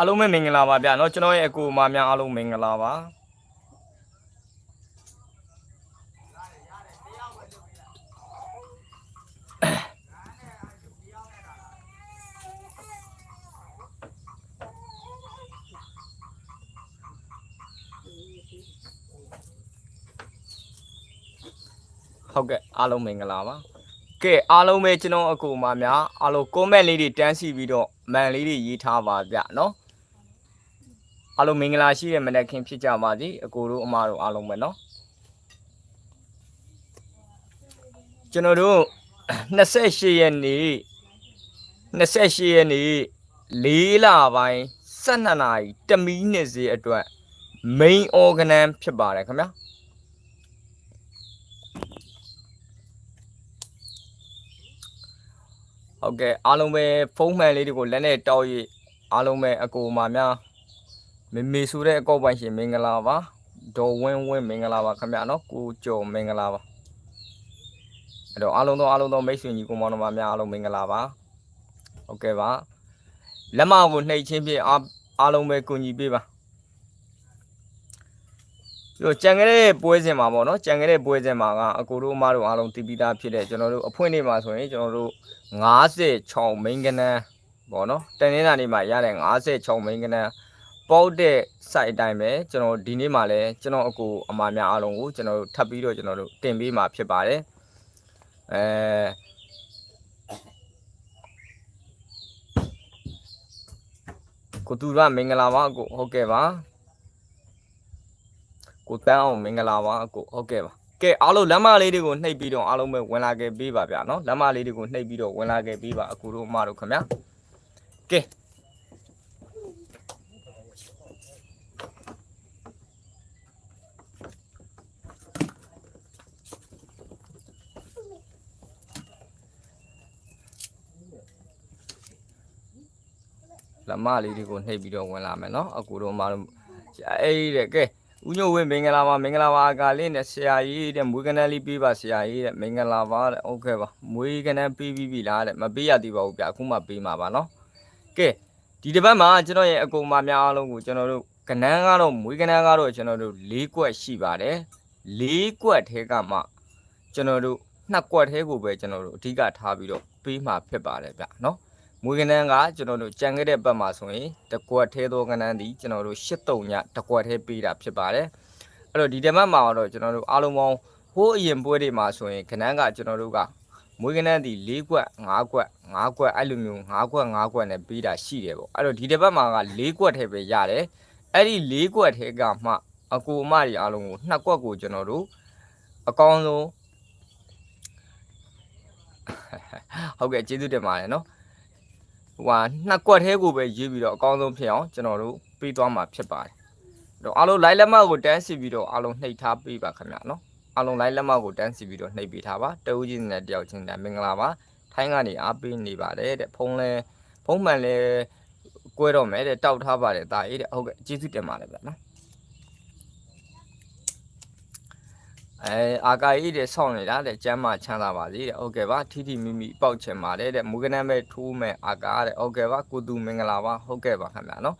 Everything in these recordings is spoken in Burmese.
အားလုံးပဲမင်္ဂလာပါဗျာเนาะကျွန်တော်ရဲ့အကူအမများအားလုံးမင်္ဂလာပါဟုတ်ကဲ့အားလုံးမင်္ဂလာပါကဲအားလုံးပဲကျွန်တော်အကူအမများအားလုံး comment လေးတွေတန်းစီပြီးတော့မန်လေးတွေရေးထားပါဗျเนาะ အားလုံးမင်္ဂလာရှိတဲ့မနက်ခင်းဖြစ်ကြပါစေအကူတို့အမတို့အားလုံးပဲเนาะကျွန်တော်တို့28ရက်နေ့28ရက်နေ့4လပိုင်း12နာရီတမီးနှစ်စီအတွက် main organ ဖြစ်ပါတယ်ခင်ဗျာဟုတ်ကဲ့အားလုံးပဲဖုန်းမှန်လေးတွေကိုလက်နဲ့တောက်ရအားလုံးပဲအကူအမများ မေမေဆိုတဲ့အကောက်ပိုင်ရှင်မင်္ဂလာပါဒေါ်ဝင်းဝင်းမင်္ဂလာပါခင်ဗျာနော်ကိုကျော်မင်္ဂလာပါအဲ့တော့အားလုံးသောအားလုံးသောမိတ်ဆွေညီကိုမောင်နှမများအားလုံးမင်္ဂလာပါဟုတ်ကဲ့ပါလက်မကိုနှိပ်ချင်းဖြင့်အားအားလုံးပဲကူညီပေးပါပြီးတော့ကြံခဲ့တဲ့ပွဲစဉ်မှာပေါ့နော်ကြံခဲ့တဲ့ပွဲစဉ်မှာကအကိုတို့အမတို့အားလုံးတည်ပြီးသားဖြစ်တဲ့ကျွန်တော်တို့အဖွင့်နေမှာဆိုရင်ကျွန်တော်တို့56မိန်းကနန်းပေါ့နော်တနင်္လာနေ့မှာရတဲ့56မိန်းကနန်း ပေါက်တဲ့ site အတိုင်းပဲကျွန်တော်ဒီနေ့မှာလည်းကျွန်တော်အကူအမများအားလုံးကိုကျွန်တော်တို့ထပ်ပြီးတော့ကျွန်တော်တို့တင်ပေးမှာဖြစ်ပါတယ်အဲကိုသူရမင်္ဂလာပါကိုဟုတ်ကဲ့ပါကိုတန်းအောင်မင်္ဂလာပါကိုဟုတ်ကဲ့ပါကဲအားလုံးလမ်းမလေးတွေကိုနှိပ်ပြီးတော့အားလုံးပဲဝင်လာခဲ့ပေးပါဗျာနော်လမ်းမလေးတွေကိုနှိပ်ပြီးတော့ဝင်လာခဲ့ပေးပါအကူတို့အမတို့ခင်ဗျာကဲ လမ်းမလေးတွေကိုနှိပ်ပြီးတော့ဝင်လာမယ်နော်အကူတို့အမတို့အဲ့ဒီတဲ့ကဲဦးညိုဝင်းမင်္ဂလာပါမင်္ဂလာပါအကာလေးနဲ့ဆရာကြီးတဲ့မွေးကနန်းလေးပေးပါဆရာကြီးတဲ့မင်္ဂလာပါတဲ့ဟုတ်ကဲ့ပါမွေးကနန်းပေးပြီးပြီလားတဲ့မပေးရသေးပါဘူးဗျအခုမှပေးမှာပါနော်ကဲဒီတစ်ပတ်မှာကျွန်တော်ရဲ့အကူအမများအားလုံးကိုကျွန်တော်တို့ကနန်းကတော့မွေးကနန်းကတော့ကျွန်တော်တို့၄ကွက်ရှိပါတယ်၄ကွက်ထဲကမှကျွန်တော်တို့နှစ်ကွက်ထဲကိုပဲကျွန်တော်တို့အဓိကထားပြီးတော့ပေးမှာဖြစ်ပါတယ်ဗျနော် မွေးကနန်းကကျွန်တော်တို့ကြံခဲ့တဲ့ဘက်မှာဆိုရင်တကွက်ထဲသောကနန်းဒီကျွန်တော်တို့၈တုံညတကွက်ထဲပေးတာဖြစ်ပါတယ်အဲ့တော့ဒီတပတ်မှာတော့ကျွန်တော်တို့အားလုံးပေါင်းဟိုးအရင်ပွဲတွေမှာဆိုရင်ခဏန်းကကျွန်တော်တို့ကမွေးကနန်းဒီ၄ကွက်၅ကွက်၅ကွက်အဲ့လိုမျိုး၅ကွက်၅ကွက်နဲ့ပေးတာရှိတယ်ပေါ့အဲ့တော့ဒီတပတ်မှာက၄ကွက်ထဲပဲရတယ်အဲ့ဒီ၄ကွက်ထဲကမှအကူအမတွေအားလုံးကိုနှစ်ကွက်ကိုကျွန်တော်တို့အကောင်းဆုံးဟုတ်ကဲ့ကျေးဇူးတင်ပါတယ်နော် ဟိုဟာနှစ်ကွက်ထဲကိုပဲရေးပြီးတော့အကောင်းဆုံးဖြစ်အောင်ကျွန်တော်တို့ပေးသွားမှာဖြစ်ပါတယ်တော့အားလုံး line လက်မကိုတန်းစီပြီးတော့အားလုံးနှိပ်ထားပေးပါခင်ဗျာနော်အားလုံး line လက်မကိုတန်းစီပြီးတော့နှိပ်ပေးထားပါတအူးချင်းနဲ့တယောက်ချင်းနဲ့မင်္ဂလာပါထိုင်းကနေအားပေးနေပါတယ်တဲ့ဖုန်းလဲဖုန်းမှန်လဲကွဲတော့မယ်တဲ့တောက်ထားပါတယ်ဒါအေးတဲ့ဟုတ်ကဲ့ကျေးဇူးတင်ပါတယ်ဗျာနော် အဲအာကာကြီးတဲ့ဆောင်းနေတာတဲ့ကျမ်းမာချမ်းသာပါစေတဲ့ဟုတ်ကဲ့ပါထီထီမိမိပေါက်ချင်ပါတယ်တဲ့မူကနမ်းပဲထိုးမယ်အာကာတဲ့ဟုတ်ကဲ့ပါကိုသူမင်္ဂလာပါဟုတ်ကဲ့ပါခင်ဗျာနော်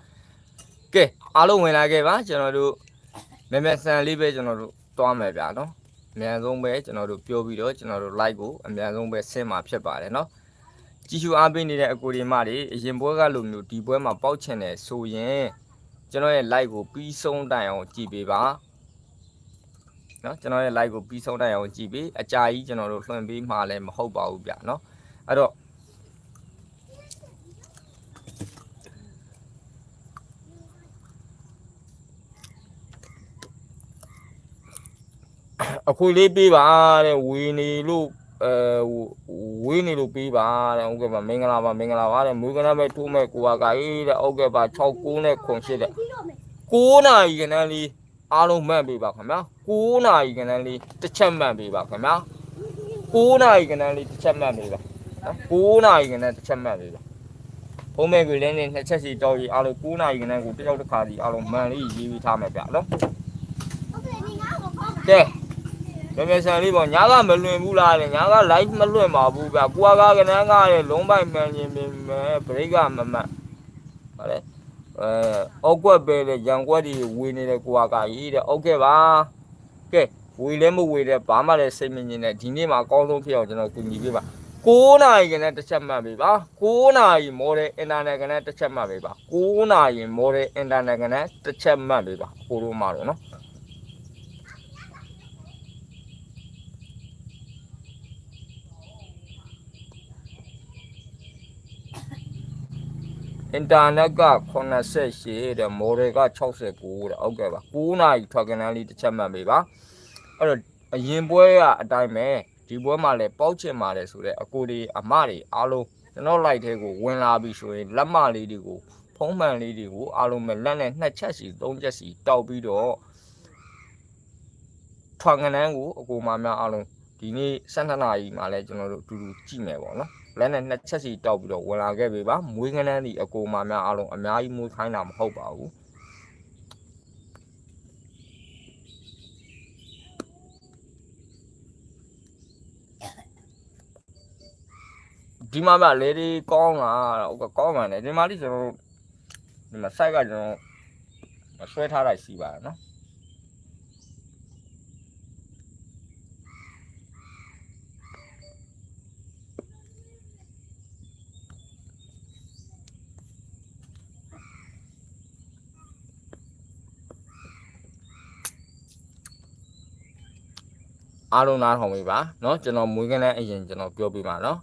ကဲအားလုံးဝင်လာခဲ့ပါကျွန်တော်တို့မဲမဲဆန်လေးပဲကျွန်တော်တို့တွားမယ်ဗျာနော်အမြန်ဆုံးပဲကျွန်တော်တို့ပြောပြီးတော့ကျွန်တော်တို့ like ကိုအမြန်ဆုံးပဲဆင်းမှာဖြစ်ပါတယ်နော်ကြည့်ရှုအားပေးနေတဲ့အကိုဒီမတွေအရင်ပွဲကလိုမျိုးဒီပွဲမှာပေါက်ချင်တယ်ဆိုရင်ကျွန်တော်ရဲ့ like ကိုပြီးဆုံးတိုင်အောင်ကြည့်ပေးပါ နော်ကျွန်တော်ရဲ့ like ကိုပြီးဆုံးတိုင်အောင်ကြည့်ပေးအကြာကြီးကျွန်တော်တို့လွှင့်ပေးမှလည်းမဟုတ်ပါဘူးဗျာနော်အဲ့တော့အခွေလေးပေးပါတဲ့ဝေနေလို့အဲဝေးနေလို့ပေးပါတဲ့ဟုတ်ကဲ့ပါမင်္ဂလာပါမင်္ဂလာပါတဲ့မွေးကနမ်းပဲထိုးမဲ့ကိုကကကြီးတဲ့ဟုတ်ကဲ့ပါ6 9နဲ့ခွန်ရှိတဲ့9နာရီကနန်းလေးအားလုံးမှတ်ပေးပါခင်ဗျာ 9နာရီကနန်းလေးတစ်ချက်မှတ်ပေးပါခင်ဗျာ9နာရီကနန်းလေးတစ်ချက်မှတ်ပေးပါနော်9နာရီကနန်းတစ်ချက်မှတ်ပေးပါဖုံးမဲ့ကိုလည်းနဲ့နှစ်ချက်စီတောက်ရီအားလုံး9နာရီကနန်းကိုတစ်ယောက်တစ်ခါစီအားလုံးမှန်လေးရေးပြီးထားမယ်ဗျာနော်ကဲမမေဆန်လေးပေါ့ညာကမလွင်ဘူးလားလေညာက live မလွင်ပါဘူးဗျကိုကကကနန်းကလည်းလုံးပိုင်မှန်ရင်ပင်မဲ့ break ကမမှတ်ဟုတ်လေအောက်ကွက်ပဲလေရန်ကွက်ဒီဝေနေတယ်ကိုကကြီးတဲ့ဟုတ်ကဲ့ပါ ကဲဝေလဲမဝေတဲ့ဘာမှလည်းစိတ်မငြင်းနဲ့ဒီနေ့မှာအကောင်းဆုံးဖြစ်အောင်ကျွန်တော်ကူညီပေးပါ9နာရီကလည်းတစ်ချက်မှတ်ပေးပါ9နာရီမော်ဒယ်အင်တာနက်ကလည်းတစ်ချက်မှတ်ပေးပါ9နာရီမော်ဒယ်အင်တာနက်ကလည်းတစ်ချက်မှတ်ပေးပါကိုတို့မှာတော့နော် အင်တာနက်က88တဲ့မော်ဒယ်က69တဲ့ဟုတ်ကဲ့ပါ9နာရီထွက်ကနန်းလေးတစ်ချက်မှတ်ပေးပါအဲ့တော့အရင်ပွဲကအတိုင်းပဲဒီပွဲမှာလည်းပေါက်ချင်ပါတယ်ဆိုတော့အကိုတွေအမတွေအားလုံးကျွန်တော် live ထဲကိုဝင်လာပြီဆိုရင်လက်မလေးတွေကိုဖုံးမှန်လေးတွေကိုအားလုံးပဲလက်နဲ့နှစ်ချက်စီသုံးချက်စီတောက်ပြီးတော့ထွက်ကနန်းကိုအကိုမများအားလုံးဒီနေ့12နာရီမှာလည်းကျွန်တော်တို့အတူတူကြည့်မယ်ပေါ့နော် လက်နဲ့နှစ်ချက်စီတောက်ပြီးတော့ဝင်လာခဲ့ပြီပါမွေးကနန်းဒီအကိုမများအားလုံးအများကြီးမွေးခိုင်းတာမဟုတ်ပါဘူးဒီမှာမှလေဒီကောင်းလာဟုတ်ကဲ့ကောင်းမှန်တယ်ဒီမှာလေးကျွန်တော်တို့ဒီမှာ site ကကျွန်တော်ဆွဲထားတာရှိပါတယ်နော် အားလုံးနားထောင်ပြီပါเนาะကျွန်တော်မွေးကနန်းအရင်ကျွန်တော်ပြောပြပါเนาะ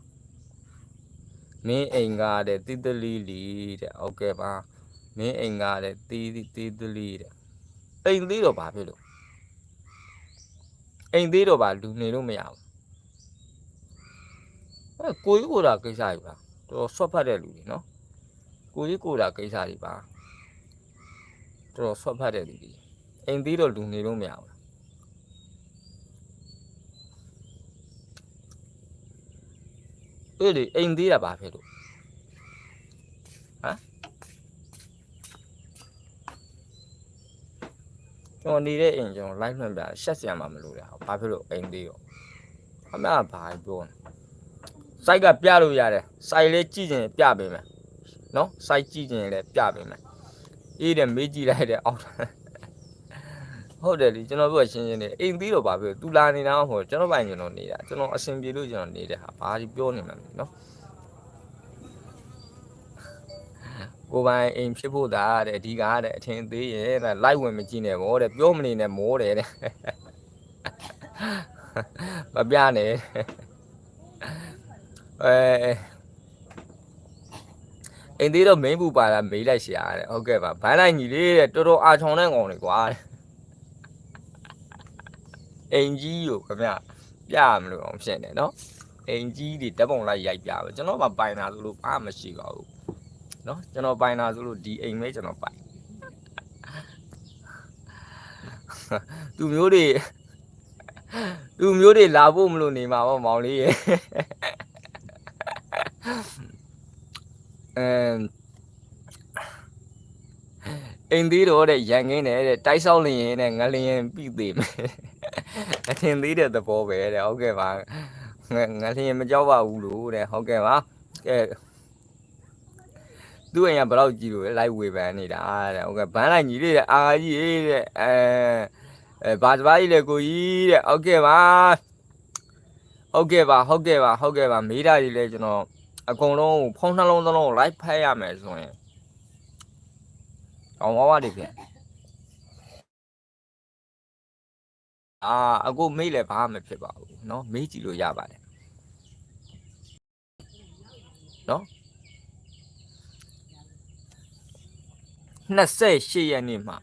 မင်းအိမ်ကတဲ့တိတလီလီတဲ့ဟုတ်ကဲ့ပါမင်းအိမ်ကတဲ့တီးတီးတလီတဲ့အိမ်သေးတော့ဘာဖြစ်လို့အိမ်သေးတော့ဘာလူနေလို့မရဘူးအဲကိုကြီးကိုတာကိစ္စကြီးပါတော်ဆွတ်ဖတ်တဲ့လူတွေเนาะကိုကြီးကိုတာကိစ္စကြီးပါတော်ဆွတ်ဖတ်တဲ့လူတွေအိမ်သေးတော့လူနေလို့မရဘူး အေးလေအိမ်သေးတာဘာဖြစ်လို့ဟမ်ကျွန်တော်နေတဲ့အိမ်ကျွန်တော် live လွှင့်ပြရှက်စရာမှမလိုတာဘာဖြစ်လို့အိမ်သေးရောအမေကဘာပြောနေစိုက်ကပြလို့ရတယ်စိုက်လေးကြည့်ရင်ပြပေးမယ်နော်စိုက်ကြည့်ရင်လည်းပြပေးမယ်အေးတယ်မေးကြည့်လိုက်တယ်အောက် ဟုတ်တယ်လေကျွန်တော်ပြောရှင်းရှင်းနေအိမ်သေးတော့ဘာဖြစ်လို့သူလာနေတာမဟုတ်ကျွန်တော်ပိုင်ကျွန်တော်နေတာကျွန်တော်အဆင်ပြေလို့ကျွန်တော်နေတဲ့ဟာဘာကြီးပြောနေမှန်းလဲနော်ကိုပိုင်အိမ်ဖြစ်ဖို့ဒါတဲ့အဓိကတဲ့အထင်သေးရဲ့တဲ့လိုက်ဝင်မကြည့်နဲ့ဗောတဲ့ပြောမနေနဲ့မောတယ်တဲ့မပြနဲ့အဲအိမ်သေးတော့မင်းဘူးပါလာမေးလိုက်ရှာတဲ့ဟုတ်ကဲ့ပါဘန်းလိုက်ညီလေးတဲ့တော်တော်အာချောင်တဲ့ကောင်တွေကွာတဲ့ အိမ်ကြီးကိုခင်ဗျပြရမလို့အောင်ဖြစ်နေနော်အိမ်ကြီးတွေဓာတ်ပုံလိုက်ရိုက်ပြပါကျွန်တော်မှပိုင်တာဆိုလို့ဘာမှမရှိပါဘူးနော်ကျွန်တော်ပိုင်တာဆိုလို့ဒီအိမ်ပဲကျွန်တော်ပိုင်သူမျိုးတွေသူမျိုးတွေလာဖို့မလို့နေမှာပေါ့မောင်လေးရေအမ်အိမ်သေးတော့တဲ့ရန်ကင်းတယ်တဲ့တိုက်ဆောက်လျင်တဲ့ငလျင်ပြီးသေးမယ် အထင်သေးတဲ့သဘောပဲတဲ့ဟုတ်ကဲ့ပါငငလျင်မကြောက်ပါဘူးလို့တဲ့ဟုတ်ကဲ့ပါကဲသူ့အိမ်ကဘယ်တော့ကြည့်လို့လဲလိုက်ဝေဖန်နေတာတဲ့ဟုတ်ကဲ့ဘန်းလိုက်ညီလေးတဲ့အာကြီးရေးတဲ့အဲအဲဘာစပါးကြီးလဲကိုကြီးတဲ့ဟုတ်ကဲ့ပါဟုတ်ကဲ့ပါဟုတ်ကဲ့ပါဟုတ်ကဲ့ပါမေးတာကြီးလဲကျွန်တော်အကုန်လုံးဖုန်းနှလုံးသလုံးလိုက်ဖက်ရမယ်ဆိုရင်အောင်ဝါဝတွေပြန် အာအခုမေးလဲဘာမှမဖြစ်ပါဘူးเนาะမေးကြည့်လို့ရပါတယ်เนาะ 28ရက်နေ့မှာ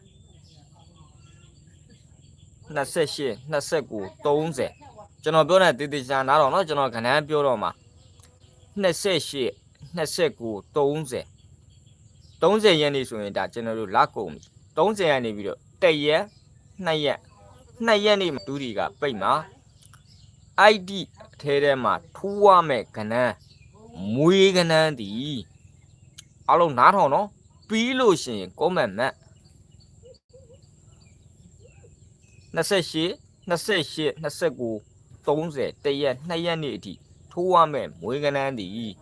28 29 30ကျွန်တော်ပြောတဲ့တေးသေးချာနားတော့เนาะကျွန်တော်ခဏန်းပြောတော့မှာ28 29 30 30ရက်နေ့ဆိုရင်ဒါကျွန်တော်တို့လက်ကုန်ပြီ30ရက်နေပြီးတော့1ရက်2ရက် 2ရက်နေ့မှာဒူဒီကပိတ်မှာ ID အထဲထဲမှာထူးရမယ်ခဏန်းမွေးခဏန်းဒီအားလုံးနားထောင်နော်ပြီးလို့ရှိရင် comment မှတ်28 28 29 30တရက်2ရက်နေ့အထိထိုးရမယ်မွေးကနန်းသည်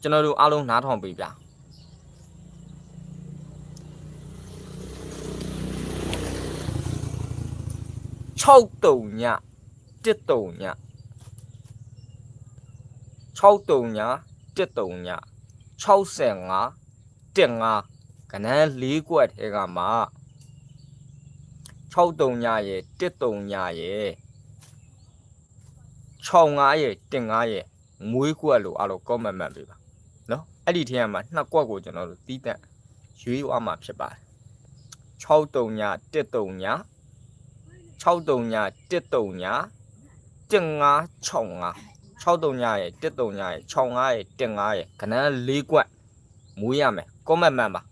ကျွန်တော်တို့အားလုံးနားထောင်ပေးဗျာ 6တုံည1တုံည6တုံည1တုံည65 15ကနန်း၄ကွက်ထဲကမှာ6တုံညရဲ့1တုံညရဲ့65ရဲ့15ရဲ့မွေးကွက်လို့အားလုံး comment မှတ်ပေးပါနော်အဲ့ဒီထဲမှာနှစ်ကွက်ကိုကျွန်တော်တို့တီးတန့်ရွေးသွားမှာဖြစ်ပါတယ်6တုံည1တုံည 6တုံည1တုံည1565 6တုံညရဲ့1တုံညရဲ့65ရဲ့15ရဲ့ခဏ၄ကွက်မွေးရမယ် comment မှတ်ပါ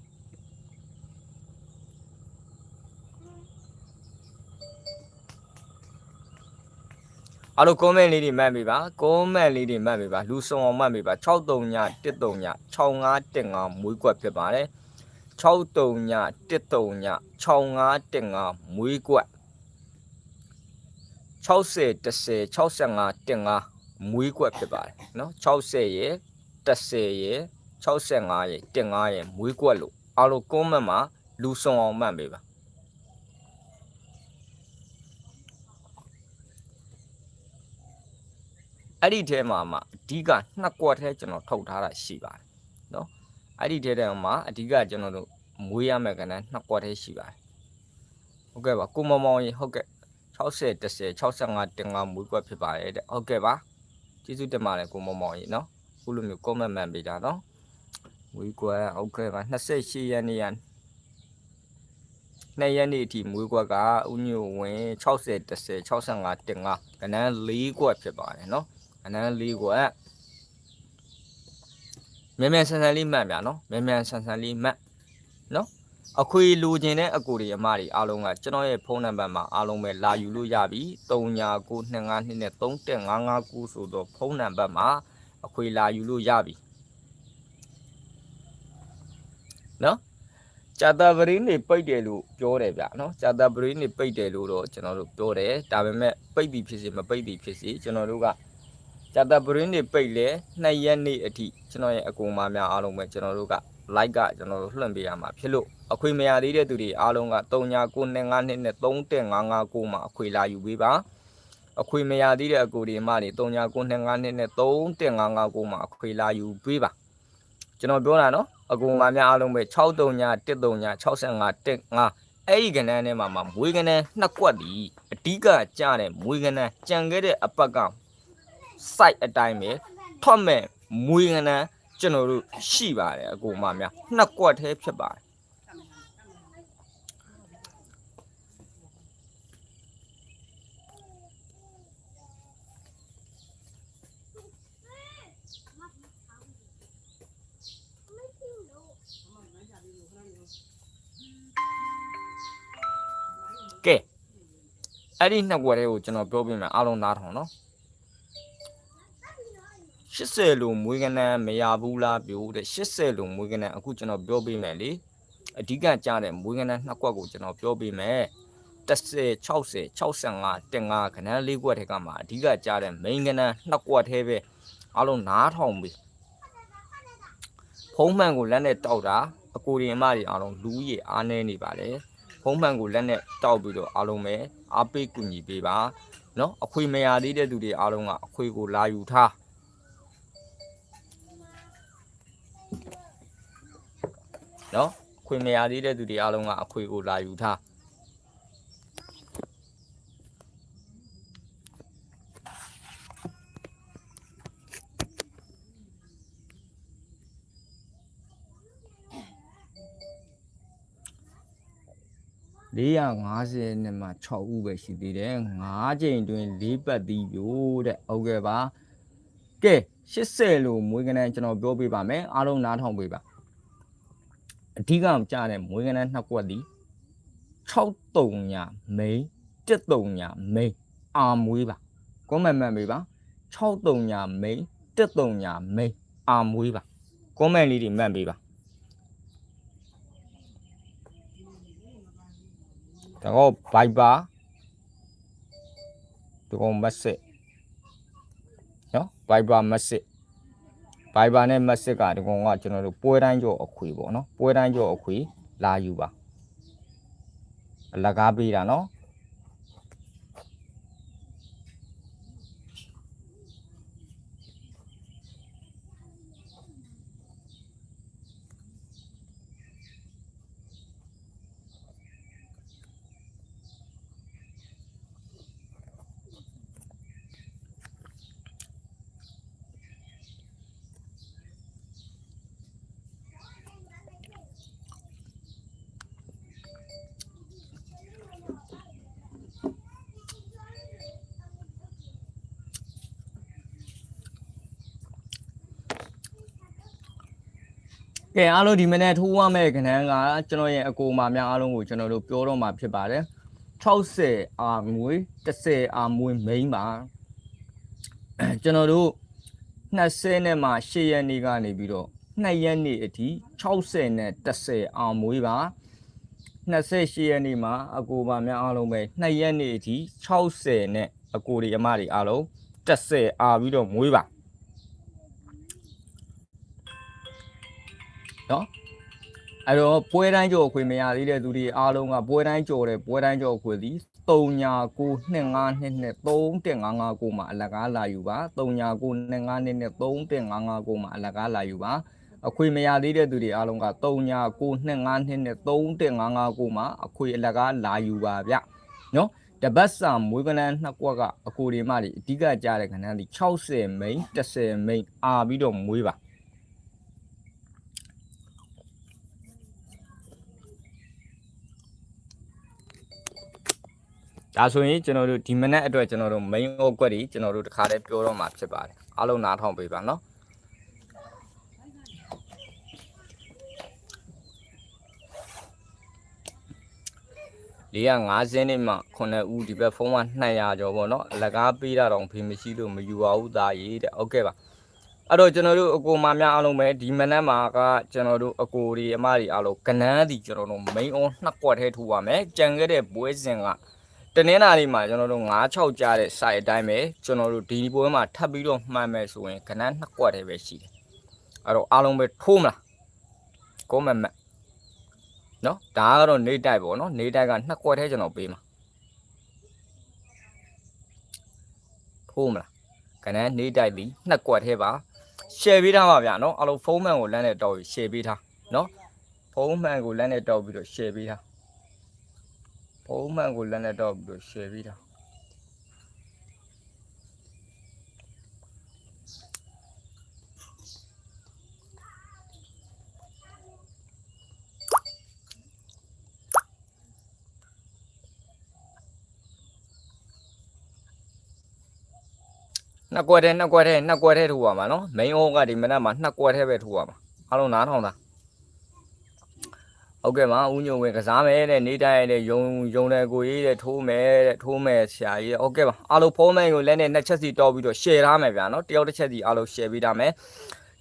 အားလုံး comment လေးတွေမှတ်ပေးပါ comment လေးတွေမှတ်ပေးပါလူစုံအောင်မှတ်ပေးပါ63ည13ည6515မွေးကွက်ဖြစ်ပါတယ်63ည13ည6515မွေးကွက် 60 10 65တင်5မွေးကွက်ဖြစ်ပါတယ်နော်60ရယ်10ရယ်65ရယ်တင်5ရယ်မွေးကွက်လို့အားလုံး comment မှာလူဆောင်အောင်မှတ်ပေးပါအဲ့ဒီထဲမှာမှအဓိကနှစ်ကွက်ထဲကျွန်တော်ထုတ်ထားတာရှိပါတယ်နော်အဲ့ဒီထဲထဲမှာအဓိကကျွန်တော်တို့မွေးရမယ့်ကဏ္ဍနှစ်ကွက်ထဲရှိပါတယ်ဟုတ်ကဲ့ပါကိုမောင်မောင်ရေဟုတ်ကဲ့ 60 10 65တင်ကမူကွက်ဖြစ်ပါတယ်တဲ့ဟုတ်ကဲ့ပါကျေးဇူးတင်ပါတယ်ကိုမောင်မောင်ကြီးနော်ခုလိုမျိုး comment မှန်ပေးတာနော်မူကွက်ဟုတ်ကဲ့ပါ28ရက်နေ့ရနှစ်ရက်နေ့အထိမူကွက်ကဥညိုဝင်60 10 65တင်ကကဏန်း၄ကွက်ဖြစ်ပါတယ်နော်ကဏန်း၄ကွက်မြန်မြန်ဆန်ဆန်လေးမှတ်ဗျာနော်မြန်မြန်ဆန်ဆန်လေးမှတ်နော် အခွေလိုချင်တဲ့အကိုတွေအမတွေအားလုံးကကျွန်တော်ရဲ့ဖုန်းနံပါတ်မှာအားလုံးပဲလာယူလို့ရပြီ399252နဲ့3155ဆိုတော့ဖုန်းနံပါတ်မှာအခွေလာယူလို့ရပြီနော်ဂျာတာပရင်းနေပိတ်တယ်လို့ပြောတယ်ဗျာနော်ဂျာတာပရင်းနေပိတ်တယ်လို့တော့ကျွန်တော်တို့ပြောတယ်ဒါပေမဲ့ပိတ်ပြီဖြစ်စေမပိတ်ပြီဖြစ်စေကျွန်တော်တို့ကဂျာတာပရင်းနေပိတ်လဲ2ရက်နေ့အထိကျွန်တော်ရဲ့အကူမများအားလုံးပဲကျွန်တော်တို့က like ကကျွန်တော်တို့လွှင့်ပေးရမှာဖြစ်လို့အခွေမရသေးတဲ့သူတွေအားလုံးက3992နဲ့3559မှာအခွေလာယူပေးပါအခွေမရသေးတဲ့အကူတွေအမတွေ3992နဲ့3559မှာအခွေလာယူပေးပါကျွန်တော်ပြောတာနော်အကူမများအားလုံးပဲ63 139 65 15အဲ့ဒီကဏ္ဍထဲမှာမှာမွေးကဏ္ဍနှစ်ကွက်ဒီအဓိကကျတဲ့မွေးကဏ္ဍကြံခဲ့တဲ့အပတ်က site အတိုင်းပဲထွက်မဲ့မွေးကဏ္ဍ ကျွန်တော်တို့ရှိပါတယ်အကူမများနှစ်ကွက်သေးဖြစ်ပါတယ်ကဲအဲ့ဒီနှစ်ကွက်လေးကိုကျွန်တော်ပြောပြမယ်အားလုံးနားထောင်နော် 80လို့မွေးကနန်းမရဘူးလားပြောတဲ့80လို့မွေးကနန်းအခုကျွန်တော်ပြောပေးမယ်လေအဓိကကြားတဲ့မွေးကနန်းနှစ်ကွက်ကိုကျွန်တော်ပြောပေးမယ်30 60 65တင်5ခဏလေးကွက်ထက်ကမှာအဓိကကြားတဲ့ main ကနန်းနှစ်ကွက်ထဲပဲအလုံးနားထောင်ပြီဖုံးမှန်ကိုလက်နဲ့တောက်တာအကိုရင်အမတွေအားလုံးလူကြီးအားနည်းနေပါလေဖုံးမှန်ကိုလက်နဲ့တောက်ပြီးတော့အားလုံးပဲအားပေးကူညီပေးပါနော်အခွေမရသေးတဲ့သူတွေအားလုံးကအခွေကိုလာယူထား နော်ခွေမရသေးတဲ့သူတွေအားလုံးကအခွေကိုလာယူထား450နဲ့မှ6ဥပဲရှိသေးတယ်9ချိန်တွင်၄ပတ်သီးပြို့တဲ့ဟုတ်ကဲ့ပါကဲ80လို့မွေးကနန်းကျွန်တော်ပြောပြပါမယ်အားလုံးနားထောင်ပေးပါ အဓိကကြားတဲ့မွေးကနန်းနှစ်ကွက်ဒီ63ညာမိန်73ညာမိန်အာမွေးပါကွန်မန့်မှန်ပေးပါ63ညာမိန်73ညာမိန်အာမွေးပါကွန်မန့်လေးတွေမှန်ပေးပါဒါကော Viber ဒီကောင် message နော် Viber message ဘိုင်ဘာနဲ့မက်စစ်ကဒီကောင်ကကျွန်တော်တို့ပွဲတိုင်းကြောအခွေပေါ့နော်ပွဲတိုင်းကြောအခွေလာယူပါအလကားပေးတာနော် ကဲအားလုံးဒီမနေ့ထိုးရမယ့်ခဏန်းကကျွန်တော်ရဲ့အကိုမာများအားလုံးကိုကျွန်တော်တို့ပြောတော့မှာဖြစ်ပါတယ်60အာမွေ30အာမွေမိန်းပါကျွန်တော်တို့20နဲ့မှ8ရက်နေ့ကနေပြီးတော့2ရက်နေ့အထိ60နဲ့30အာမွေပါ28ရက်နေ့မှာအကိုပါများအားလုံးပဲ2ရက်နေ့အထိ60နဲ့အကိုတွေအမတွေအားလုံး30အာပြီးတော့မွေးပါ နော်အဲ့တော့ပွဲတိုင်းကြော်ခွေမရသေးတဲ့သူတွေအားလုံးကပွဲတိုင်းကြော်တဲ့ပွဲတိုင်းကြော်ခွေသည်3ညာ9 25နှစ်နဲ့3155မှာအလကားလာယူပါ3ညာ9 25နှစ်နဲ့3155မှာအလကားလာယူပါအခွေမရသေးတဲ့သူတွေအားလုံးက3ညာ9 25နှစ်နဲ့3155မှာအခွေအလကားလာယူပါဗျနော်တပတ်စာမွေးကနန်းနှစ်ကွက်ကအကိုတွေမတွေအဓိကကြားတဲ့ခဏန်းဒီ60မိန်30မိန်အာပြီးတော့မွေးပါ ဒါဆိုရင်ကျွန်တော်တို့ဒီမနက်အတွက်ကျွန်တော်တို့ main ဩကွက်တွေကျွန်တော်တို့တခါတည်းပြောတော့မှာဖြစ်ပါတယ်အားလုံးနားထောင်ပေးပါနော်450နဲ့မှ9ဦးဒီဘက်ဖုန်းက200ကျော်ပေါ့နော်အလကားပေးတာတော့ဖေမရှိလို့မယူပါဘူးသားရေးတဲ့ဟုတ်ကဲ့ပါအဲ့တော့ကျွန်တော်တို့အကိုမများအားလုံးပဲဒီမနက်မှာကကျွန်တော်တို့အကိုတွေအမတွေအားလုံးကနန်းဒီကျွန်တော်တို့ main on နှစ်ကွက်ထဲထူပါမယ်ကြံခဲ့တဲ့ပွဲစဉ်က တနင်္လာနေ့မှာကျွန်တော်တို့9-6ကြားတဲ့ site အတိုင်းပဲကျွန်တော်တို့ဒီပွဲမှာထပ်ပြီးတော့မှန်မယ်ဆိုရင်ခဏနှစ်ကွက်တည်းပဲရှိတယ်အဲ့တော့အားလုံးပဲထိုးမလားကိုမမတ်နော်ဒါကတော့နေတိုက်ပေါ့နော်နေတိုက်ကနှစ်ကွက်တည်းကျွန်တော်ပေးမှာထိုးမလားခဏနေတိုက်ပြီနှစ်ကွက်တည်းပါ share ပေးထားပါဗျာနော်အားလုံးဖုန်းမှန်ကိုလမ်းနဲ့တောက်ပြီး share ပေးထားနော်ဖုန်းမှန်ကိုလမ်းနဲ့တောက်ပြီးတော့ share ပေးထား ဖုံးမှန်ကိုလက်နဲ့တော့ပြီးတော့ share ပေးတာနှစ်ကွက်ထဲနှစ်ကွက်ထဲနှစ်ကွက်ထဲထိုးပါမှာနော် main home ကဒီမနက်မှာနှစ်ကွက်ထဲပဲထိုးပါမှာအားလုံးနားထောင်တာ ဟုတ်ကဲ့ပါဦးညိုဝင်ကစားမယ်တဲ့နေတိုင်းတဲ့ယုံယုံတဲ့ကိုရေးတဲ့ထိုးမယ်တဲ့ထိုးမယ်ဆရာကြီးတဲ့ဟုတ်ကဲ့ပါအားလုံးဖုန်းမိုင်းကိုလည်းနဲ့နှစ်ချက်စီတောက်ပြီးတော့ share ထားမယ်ဗျာနော်တယောက်တစ်ချက်စီအားလုံး share ပေးထားမယ်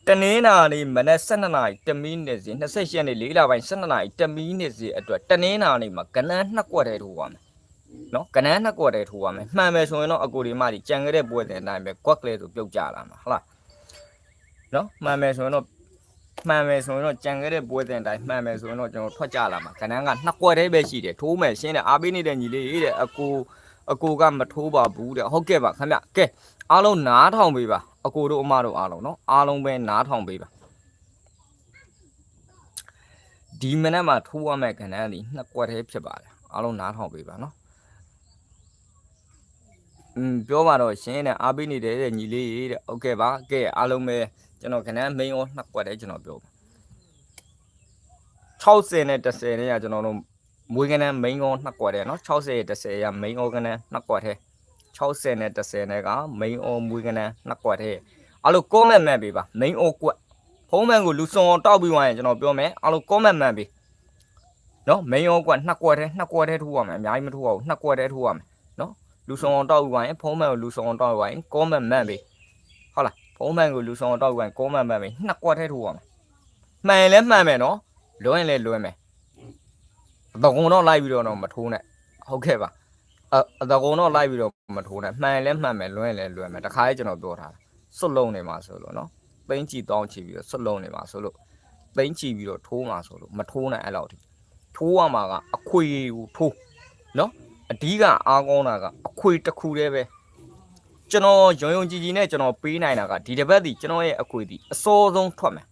တနင်္လာနေ့မနက်7:00နာရီ10မိနစ်စီ28ရက်နေ့၄လပိုင်း7:00နာရီ10မိနစ်စီအတွက်တနင်္လာနေ့မှာကနန်းနှစ်ကွက်တည်းထိုးပါမယ်နော်ကနန်းနှစ်ကွက်တည်းထိုးပါမယ်မှန်မယ်ဆိုရင်တော့အကိုဒီမကြီးကြံခဲ့တဲ့ပွဲတဲ့အတိုင်းပဲကွက်ကလေးဆိုပြုတ်ကြလာမှာဟုတ်လားနော်မှန်မယ်ဆိုရင်တော့ မှန်မယ်ဆိုရင်တော့ကြံခဲ့တဲ့ပွဲစဉ်တိုင်းမှန်မယ်ဆိုရင်တော့ကျွန်တော်ထွက်ကြလာမှာခဏန်းကနှစ်ကွက်တည်းပဲရှိတယ်ထိုးမယ်ရှင်းတယ်အားပေးနေတဲ့ညီလေးတဲ့အကိုအကိုကမထိုးပါဘူးတဲ့ဟုတ်ကဲ့ပါခင်ဗျကဲအားလုံးနားထောင်ပေးပါအကိုတို့အမတို့အားလုံးနော်အားလုံးပဲနားထောင်ပေးပါဒီမနက်မှာထိုးရမယ့်ခဏန်းဒီနှစ်ကွက်တည်းဖြစ်ပါတယ်အားလုံးနားထောင်ပေးပါနော်อืมပြောပါတော့ရှင်းတဲ့အားပေးနေတဲ့ညီလေးတဲ့ဟုတ်ကဲ့ပါကဲအားလုံးပဲ ကျွန်တော်ခဏ main ရောနှစ်ကွက်တယ်ကျွန်တော်ပြော60နဲ့10နဲ့ကကျွန်တော်တို့မွေးကနန်း main ရောနှစ်ကွက်တယ်နော်60ရဲ့10က main ရောကနန်းနှစ်ကွက်တယ်60နဲ့10နဲ့က main ရောမွေးကနန်းနှစ်ကွက်တယ်အဲ့လို comment မှတ်ပေးပါ main ရောကွက်ဖုံးမှန်ကိုလူစုံအောင်တောက်ပြီးသွားရင်ကျွန်တော်ပြောမယ်အဲ့လို comment မှတ်ပေးနော် main ရောကွက်နှစ်ကွက်တယ်နှစ်ကွက်တည်းထိုးရမယ်အများကြီးမထိုးရဘူးနှစ်ကွက်တည်းထိုးရမယ်နော်လူစုံအောင်တောက်ပြီးသွားရင်ဖုံးမှန်ကိုလူစုံအောင်တောက်ပြီးသွားရင် comment မှတ်ပေး ဖုံးမှန်ကိုလူဆောင်တော့ကန်ကောမှန်မှန်ပဲနှစ်ကွက်ထဲထိုးရမယ်မှန်ရင်လည်းမှန်မယ်နော်လွဲရင်လည်းလွဲမယ်အတကုံတော့လိုက်ပြီးတော့တော့မထိုးနဲ့ဟုတ်ကဲ့ပါအအတကုံတော့လိုက်ပြီးတော့မထိုးနဲ့မှန်ရင်လည်းမှန်မယ်လွဲရင်လည်းလွဲမယ်တခါလေကျွန်တော်ပြောထားတာစွတ်လုံးနေမှာဆိုလို့နော်သိန်းချီတောင်းချီပြီးတော့ဆွတ်လုံးနေမှာဆိုလို့သိန်းချီပြီးတော့ထိုးမှာဆိုလို့မထိုးနိုင်အဲ့လောက်ထိထိုးရမှာကအခွေကိုထိုးနော်အဓိကအားကောင်းတာကအခွေတစ်ခုတည်းပဲ ကျွန်တော်ရုံရုံကြည်ကြည်နဲ့ကျွန်တော်ပေးနိုင်တာကဒီတစ်ပတ်ဒီကျွန်တော်ရဲ့အခွေဒီအစောဆုံးထွက်မယ်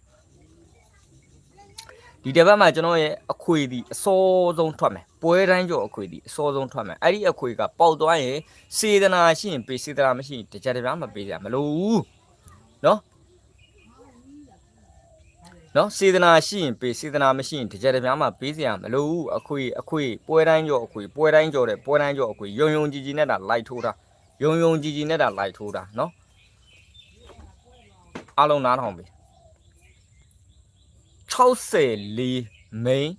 ဒီတစ်ပတ်မှာကျွန်တော်ရဲ့အခွေဒီအစောဆုံးထွက်မယ်ပွဲတိုင်းကျော်အခွေဒီအစောဆုံးထွက်မယ်အဲ့ဒီအခွေကပေါက်သွားရင်စေတနာရှိရင်ပေးစေတနာမရှိရင်တကြတစ်ပြားမပေးကြမလို့ဘူးနော်နော်စေတနာရှိရင်ပေးစေတနာမရှိရင်တကြတစ်ပြားမှပေးစရာမလိုဘူးအခွေအခွေပွဲတိုင်းကျော်အခွေပွဲတိုင်းကျော်တဲ့ပွဲတိုင်းကျော်အခွေယုံယုံကြည်ကြည်နဲ့တာလိုက်ထိုးတာ ယုံယုံကြည်ကြည်နဲ့တာလိုက်ထိုးတာနော်အားလုံးနားထောင်ပြီ64မိန်း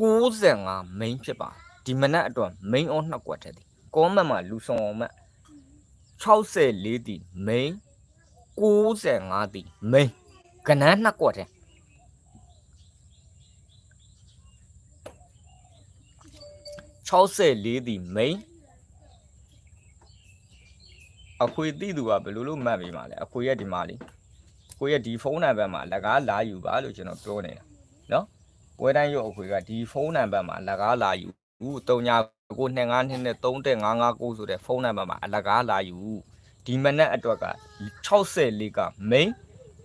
95မိန်းဖြစ်ပါဒီမနက်အတွက်မိန်းအောင်နှစ်ကွက်တဲ့ဒီကောမတ်မှာလူဆောင်အောင်မတ်64တီမိန်း95တီမိန်းကနန်းနှစ်ကွက်တဲ့64တီမိန်း အခွေတိသူကဘယ်လိုလုပ်မှတ်ပြီးမှလဲအခွေရဲ့ဒီမှာလေကိုရဲ့ဒီဖုန်းနံပါတ်မှာလကားလာယူပါလို့ကျွန်တော်ပြောနေတာနော်ပွဲတိုင်းရုပ်အခွေကဒီဖုန်းနံပါတ်မှာလကားလာယူဦး3ညာကို25နှစ်နဲ့3.559ဆိုတဲ့ဖုန်းနံပါတ်မှာအလကားလာယူဒီမနက်အတွက်က64က main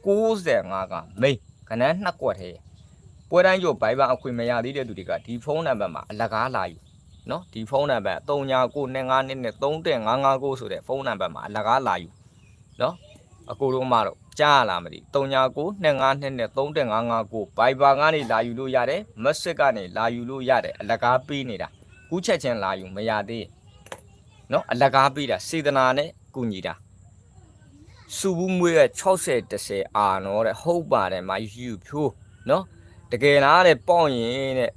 95က main ခဏနှစ်ကွက်သေးပွဲတိုင်းရုပ်ဘိုင်ဘာအခွေမရသေးတဲ့သူတွေကဒီဖုန်းနံပါတ်မှာအလကားလာယူ နော်ဒီဖုန်းနံပါတ်3ညာကို25နှစ်နဲ့3.559ဆိုတဲ့ဖုန်းနံပါတ်မှာအလကားလာယူနော်အကိုတို့မှတော့ကြားရလားမသိ39 25နှစ်နဲ့3.559ဘိုင်ဘာကနေလာယူလို့ရတယ်မက်စစ်ကနေလာယူလို့ရတယ်အလကားပေးနေတာကူးချက်ချင်းလာယူမရသေးနော်အလကားပေးတာစေတနာနဲ့ကုညီတာစုဘူးမွေးက60 10အာနော်တဲ့ဟုတ်ပါတယ်မယူဖြိုးနော်တကယ်လားတဲ့ပေါ့ရင်တဲ့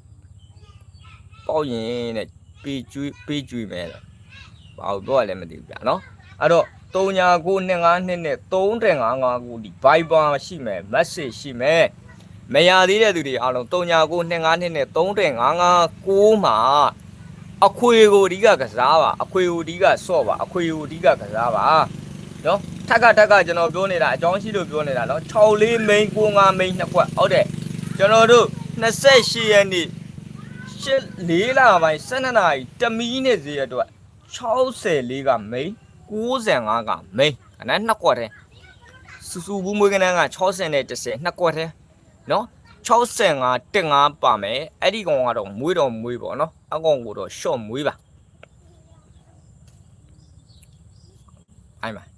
ပေါ့ရင်တဲ့ပေးကျွေးပေးကျွေးမယ်တဲ့ဘာလို့တော့လည်းမသိဘူးဗျာနော်အဲ့တော့3995နှစ်နဲ့3.55ဒီ Viber ရှိမယ် message ရှိမယ်မရသေးတဲ့သူတွေအားလုံး3995နှစ်နဲ့3.55မှာအခွေကိုအဓိကကစားပါအခွေကိုအဓိကဆော့ပါအခွေကိုအဓိကကစားပါနော်ထက်ကထက်ကကျွန်တော်ပြောနေတာအကြောင်းရှိလို့ပြောနေတာနော်64မိန်း95မိန်းနှစ်ခွက်ဟုတ်တယ်ကျွန်တော်တို့28ရက်နေ့ ရှစ်၄လပိုင်း12နာရီတမီးနဲ့ဈေးအတွက်64ကမိန်း95ကမိန်းအနက်နှစ်ကွက်တည်းစူစူဘူးမွေးကနန်းက60နဲ့10နှစ်ကွက်တည်းနော်65တက်5ပါမယ်အဲ့ဒီကောင်ကတော့မွေးတော့မွေးပေါ့နော်အကောင်ကိုတော့ရှော့မွေးပါအိုင်ပါ